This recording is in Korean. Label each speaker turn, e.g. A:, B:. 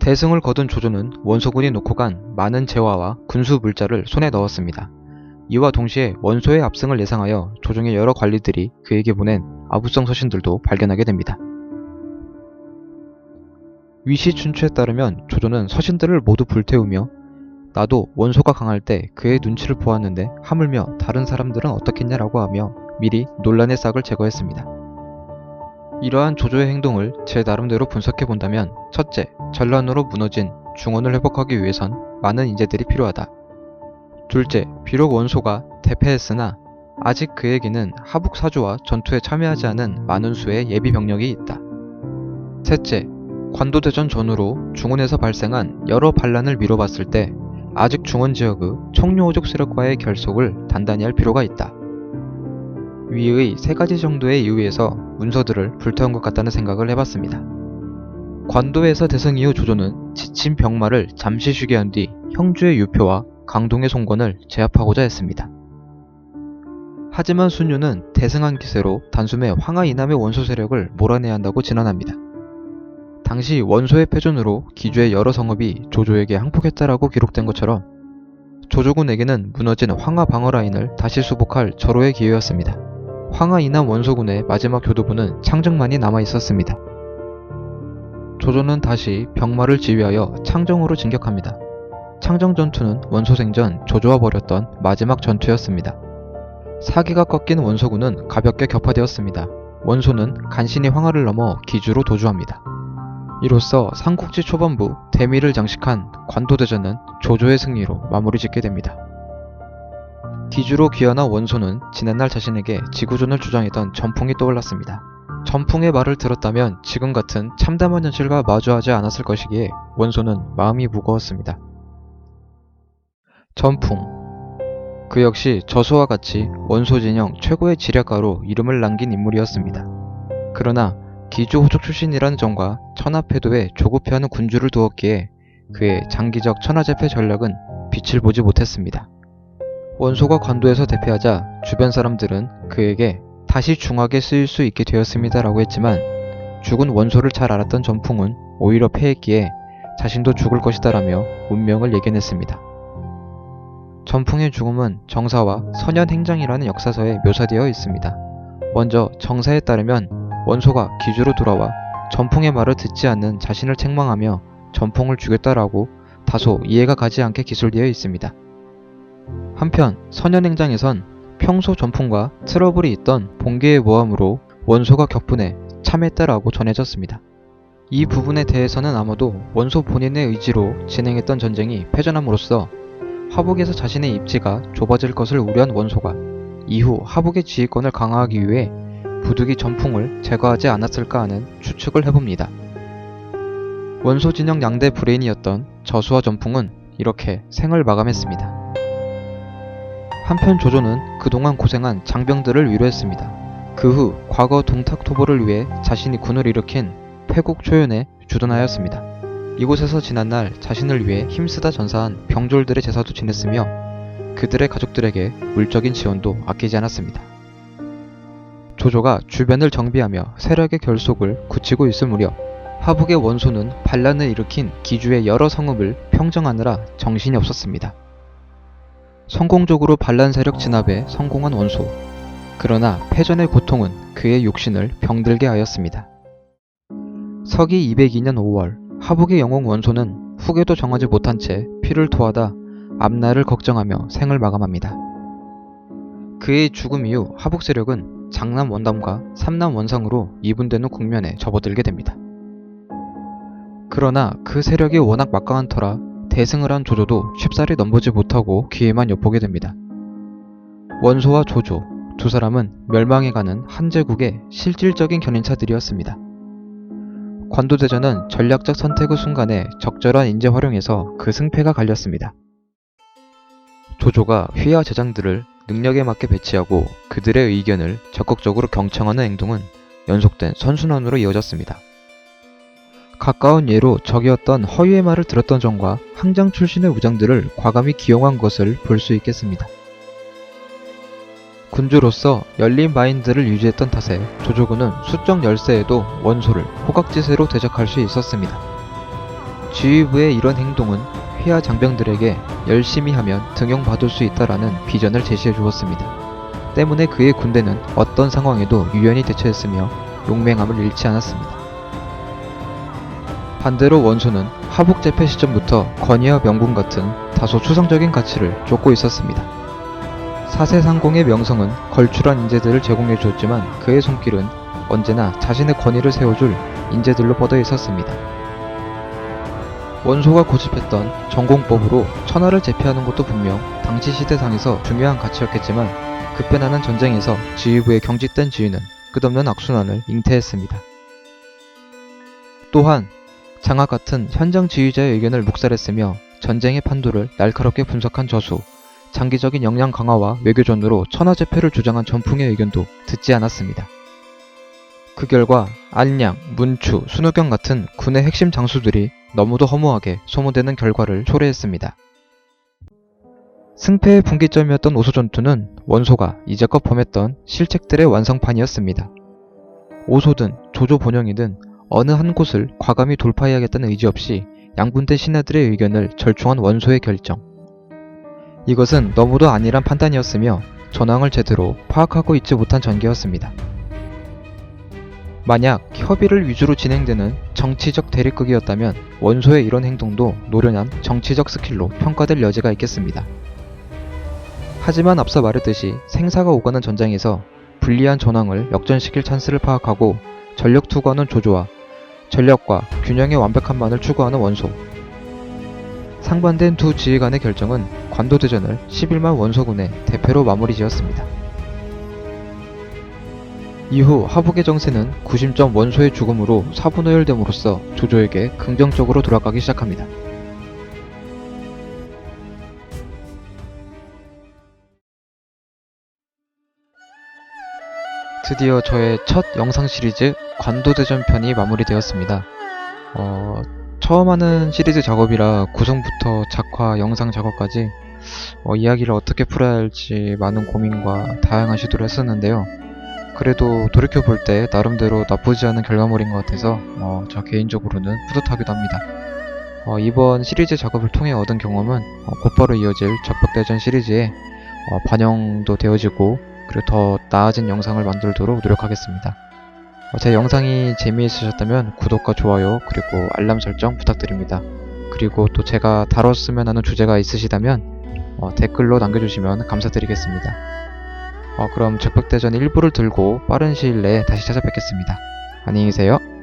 A: 대승을 거둔 조조는 원소군이 놓고 간 많은 재화와 군수 물자를 손에 넣었습니다. 이와 동시에 원소의 압승을 예상하여 조정의 여러 관리들이 그에게 보낸 아부성 서신들도 발견하게 됩니다. 위시 춘추에 따르면 조조는 서신들을 모두 불태우며 나도 원소가 강할 때 그의 눈치를 보았는데 하물며 다른 사람들은 어떻겠냐라고 하며 미리 논란의 싹을 제거했습니다. 이러한 조조의 행동을 제 나름대로 분석해 본다면 첫째, 전란으로 무너진 중원을 회복하기 위해선 많은 인재들이 필요하다. 둘째, 비록 원소가 대패했으나 아직 그에게는 하북 사주와 전투에 참여하지 않은 많은 수의 예비 병력이 있다. 셋째, 관도대전 전후로 중원에서 발생한 여러 반란을 미뤄봤을 때 아직 중원 지역의 청룡오족 세력과의 결속을 단단히 할 필요가 있다. 위의 세 가지 정도의 이유에서 문서들을 불태운 것 같다는 생각을 해봤습니다. 관도에서 대승 이후 조조는 지친 병마를 잠시 쉬게 한 뒤 형주의 유표와 강동의 송권을 제압하고자 했습니다. 하지만 순유는 대승한 기세로 단숨에 황하 이남의 원소 세력을 몰아내야 한다고 진언합니다. 당시 원소의 패전으로 기주의 여러 성읍이 조조에게 항복했다라고 기록된 것처럼 조조군에게는 무너진 황하 방어 라인을 다시 수복할 절호의 기회였습니다. 황하 이남 원소군의 마지막 교도부는 창정만이 남아 있었습니다. 조조는 다시 병마를 지휘하여 창정으로 진격합니다. 창정 전투는 원소 생전 조조와 벌였던 마지막 전투였습니다. 사기가 꺾인 원소군은 가볍게 격파되었습니다. 원소는 간신히 황하를 넘어 기주로 도주합니다. 이로써 삼국지 초반부 대미를 장식한 관도대전은 조조의 승리로 마무리 짓게 됩니다. 기주로 귀환한 원소는 지난날 자신에게 지구존을 주장했던 전풍이 떠올랐습니다. 전풍의 말을 들었다면 지금 같은 참담한 현실과 마주하지 않았을 것이기에 원소는 마음이 무거웠습니다. 전풍 그 역시 저수와 같이 원소 진영 최고의 지략가로 이름을 남긴 인물이었습니다. 그러나 기주 호족 출신이라는 점과 천하패도에 조급해하는 군주를 두었기에 그의 장기적 천하제패 전략은 빛을 보지 못했습니다. 원소가 관도에서 대패하자 주변 사람들은 그에게 다시 중하게 쓰일 수 있게 되었습니다 라고 했지만 죽은 원소를 잘 알았던 전풍은 오히려 패했기에 자신도 죽을 것이다 라며 운명을 예견했습니다. 전풍의 죽음은 정사와 선현행장이라는 역사서에 묘사되어 있습니다. 먼저 정사에 따르면 원소가 기주로 돌아와 전풍의 말을 듣지 않는 자신을 책망하며 전풍을 죽였다라고 다소 이해가 가지 않게 기술되어 있습니다. 한편 선현행장에선 평소 전풍과 트러블이 있던 본계의 모함으로 원소가 격분해 참했다라고 전해졌습니다. 이 부분에 대해서는 아마도 원소 본인의 의지로 진행했던 전쟁이 패전함으로써 하북에서 자신의 입지가 좁아질 것을 우려한 원소가 이후 하북의 지휘권을 강화하기 위해 부득이 전풍을 제거하지 않았을까 하는 추측을 해봅니다. 원소 진영 양대 브레인이었던 저수와 전풍은 이렇게 생을 마감했습니다. 한편 조조는 그동안 고생한 장병들을 위로했습니다. 그 후 과거 동탁토보를 위해 자신이 군을 일으킨 패국 초연에 주둔하였습니다. 이곳에서 지난날 자신을 위해 힘쓰다 전사한 병졸들의 제사도 지냈으며 그들의 가족들에게 물적인 지원도 아끼지 않았습니다. 조조가 주변을 정비하며 세력의 결속을 굳히고 있을 무렵 하북의 원소는 반란을 일으킨 기주의 여러 성읍을 평정하느라 정신이 없었습니다. 성공적으로 반란 세력 진압에 성공한 원소. 그러나 패전의 고통은 그의 육신을 병들게 하였습니다. 서기 202년 5월 하북의 영웅 원소는 후계도 정하지 못한 채 피를 토하다 앞날을 걱정하며 생을 마감합니다. 그의 죽음 이후 하북 세력은 장남 원담과 삼남 원상으로 이분되는 국면에 접어들게 됩니다. 그러나 그 세력이 워낙 막강한 터라 대승을 한 조조도 쉽사리 넘보지 못하고 기회만 엿보게 됩니다. 원소와 조조 두 사람은 멸망해가는 한 제국의 실질적인 견인차들이었습니다. 관도대전은 전략적 선택의 순간에 적절한 인재 활용에서 그 승패가 갈렸습니다. 조조가 휘하 제장들을 능력에 맞게 배치하고 그들의 의견을 적극적으로 경청하는 행동은 연속된 선순환으로 이어졌습니다. 가까운 예로 적이었던 허유의 말을 들었던 점과 항장 출신의 우장들을 과감히 기용한 것을 볼 수 있겠습니다. 군주로서 열린 마인드를 유지했던 탓에 조조군은 수적 열세에도 원소를 호각지세로 대적할 수 있었습니다. 지휘부의 이런 행동은 휘하 장병들에게 열심히 하면 등용받을 수 있다라는 비전을 제시해 주었습니다. 때문에 그의 군대는 어떤 상황에도 유연히 대처했으며 용맹함을 잃지 않았습니다. 반대로 원소는 하북 재패 시점부터 건의와 명분 같은 다소 추상적인 가치를 쫓고 있었습니다. 사세상공의 명성은 걸출한 인재들을 제공해 주었지만 그의 손길은 언제나 자신의 권위를 세워줄 인재들로 뻗어 있었습니다. 원소가 고집했던 전공법으로 천하를 제패하는 것도 분명 당시 시대상에서 중요한 가치였겠지만 급변하는 전쟁에서 지휘부의 경직된 지휘는 끝없는 악순환을 잉태했습니다. 또한 장학 같은 현장 지휘자의 의견을 묵살했으며 전쟁의 판도를 날카롭게 분석한 저수, 장기적인 역량 강화와 외교전으로 천하제패를 주장한 전풍의 의견도 듣지 않았습니다. 그 결과 안량, 문추, 순우경 같은 군의 핵심 장수들이 너무도 허무하게 소모되는 결과를 초래했습니다. 승패의 분기점이었던 오소전투는 원소가 이제껏 범했던 실책들의 완성판이었습니다. 오소든 조조 본영이든 어느 한 곳을 과감히 돌파해야겠다는 의지 없이 양군대 신하들의 의견을 절충한 원소의 결정. 이것은 너무도 안일한 판단이었으며 전황을 제대로 파악하고 있지 못한 전개였습니다. 만약 협의를 위주로 진행되는 정치적 대립극이었다면 원소의 이런 행동도 노련한 정치적 스킬로 평가될 여지가 있겠습니다. 하지만 앞서 말했듯이 생사가 오가는 전장에서 불리한 전황을 역전시킬 찬스를 파악하고 전력 투구하는 조조와 전력과 균형의 완벽함만을 추구하는 원소. 상반된 두 지휘 간의 결정은 관도대전을 11만 원소군의 대패로 마무리 지었습니다. 이후 하북의 정세는 구심점 원소의 죽음으로 사분오열됨으로써 조조에게 긍정적으로 돌아가기 시작합니다. 드디어 저의 첫 영상 시리즈 관도대전 편이 마무리되었습니다. 어, 처음 하는 시리즈 작업이라 구성부터 작화, 영상 작업까지 어, 이야기를 어떻게 풀어야 할지 많은 고민과 다양한 시도를 했었는데요. 그래도 돌이켜 볼 때 나름대로 나쁘지 않은 결과물인 것 같아서 어, 저 개인적으로는 뿌듯하기도 합니다. 어, 이번 시리즈 작업을 통해 얻은 경험은 어, 곧바로 이어질 적벽대전 시리즈에 어, 반영도 되어지고 그리고 더 나아진 영상을 만들도록 노력하겠습니다. 어, 제 영상이 재미있으셨다면 구독과 좋아요 그리고 알람 설정 부탁드립니다. 그리고 또 제가 다뤘으면 하는 주제가 있으시다면 어, 댓글로 남겨주시면 감사드리겠습니다. 어, 그럼 적벽대전 1부를 들고 빠른 시일 내에 다시 찾아뵙겠습니다. 안녕히 계세요.